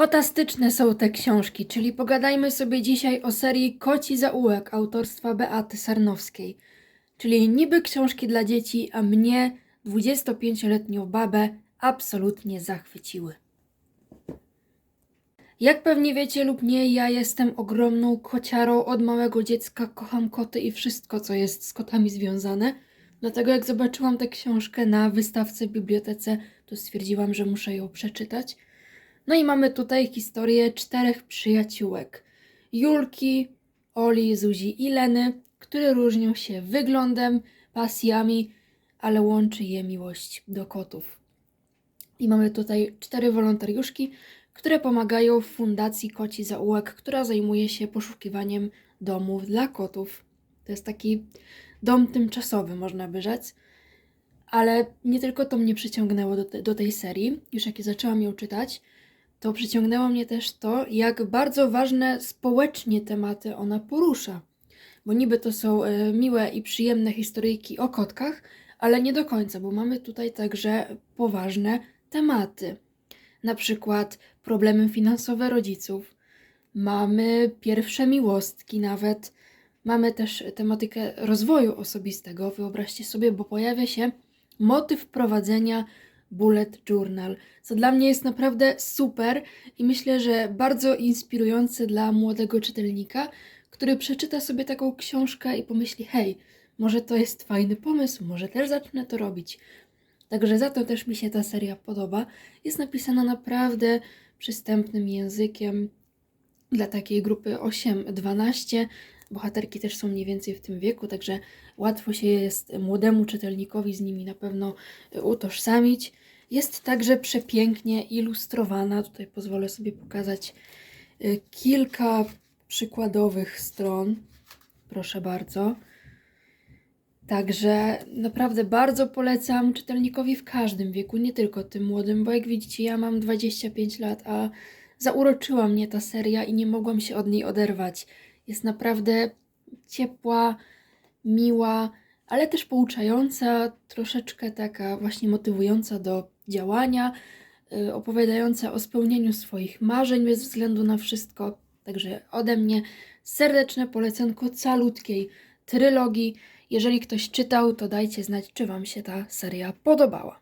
Kotastyczne są te książki, czyli pogadajmy sobie dzisiaj o serii Koci Zaułek autorstwa Beaty Sarnowskiej. Czyli niby książki dla dzieci, a mnie, 25-letnią babę, absolutnie zachwyciły. Jak pewnie wiecie lub nie, ja jestem ogromną kociarą od małego dziecka, kocham koty i wszystko, co jest z kotami związane. Dlatego jak zobaczyłam tę książkę na wystawce w bibliotece, to stwierdziłam, że muszę ją przeczytać. No i mamy tutaj historię czterech przyjaciółek. Julki, Oli, Zuzi i Leny, które różnią się wyglądem, pasjami, ale łączy je miłość do kotów. I mamy tutaj cztery wolontariuszki, które pomagają w Fundacji Koci Zaułek, która zajmuje się poszukiwaniem domów dla kotów. To jest taki dom tymczasowy, można by rzec. Ale nie tylko to mnie przyciągnęło do, te, do tej serii, już jak zaczęłam ją czytać, to przyciągnęło mnie też to, jak bardzo ważne społecznie tematy ona porusza. Bo niby to są e, miłe i przyjemne historyjki o kotkach, ale nie do końca, bo mamy tutaj także poważne tematy. Na przykład problemy finansowe rodziców, mamy pierwsze miłostki nawet, mamy też tematykę rozwoju osobistego. Wyobraźcie sobie, bo pojawia się motyw prowadzenia bullet journal, co dla mnie jest naprawdę super i myślę, że bardzo inspirujące dla młodego czytelnika, który przeczyta sobie taką książkę i pomyśli: hej, może to jest fajny pomysł, może też zacznę to robić. Także za to też mi się ta seria podoba. Jest napisana naprawdę przystępnym językiem dla takiej grupy 8-12. Bohaterki też są mniej więcej w tym wieku, także łatwo się jest młodemu czytelnikowi z nimi na pewno y, utożsamić. Jest także przepięknie ilustrowana. Tutaj pozwolę sobie pokazać y, kilka przykładowych stron. Proszę bardzo. Także naprawdę bardzo polecam czytelnikowi w każdym wieku, nie tylko tym młodym, bo jak widzicie, ja mam 25 lat, a zauroczyła mnie ta seria i nie mogłam się od niej oderwać. Jest naprawdę ciepła, miła, ale też pouczająca, troszeczkę taka właśnie motywująca do działania, y, opowiadająca o spełnieniu swoich marzeń bez względu na wszystko. Także ode mnie serdeczne polecenko calutkiej trylogii. Jeżeli ktoś czytał, to dajcie znać, czy Wam się ta seria podobała.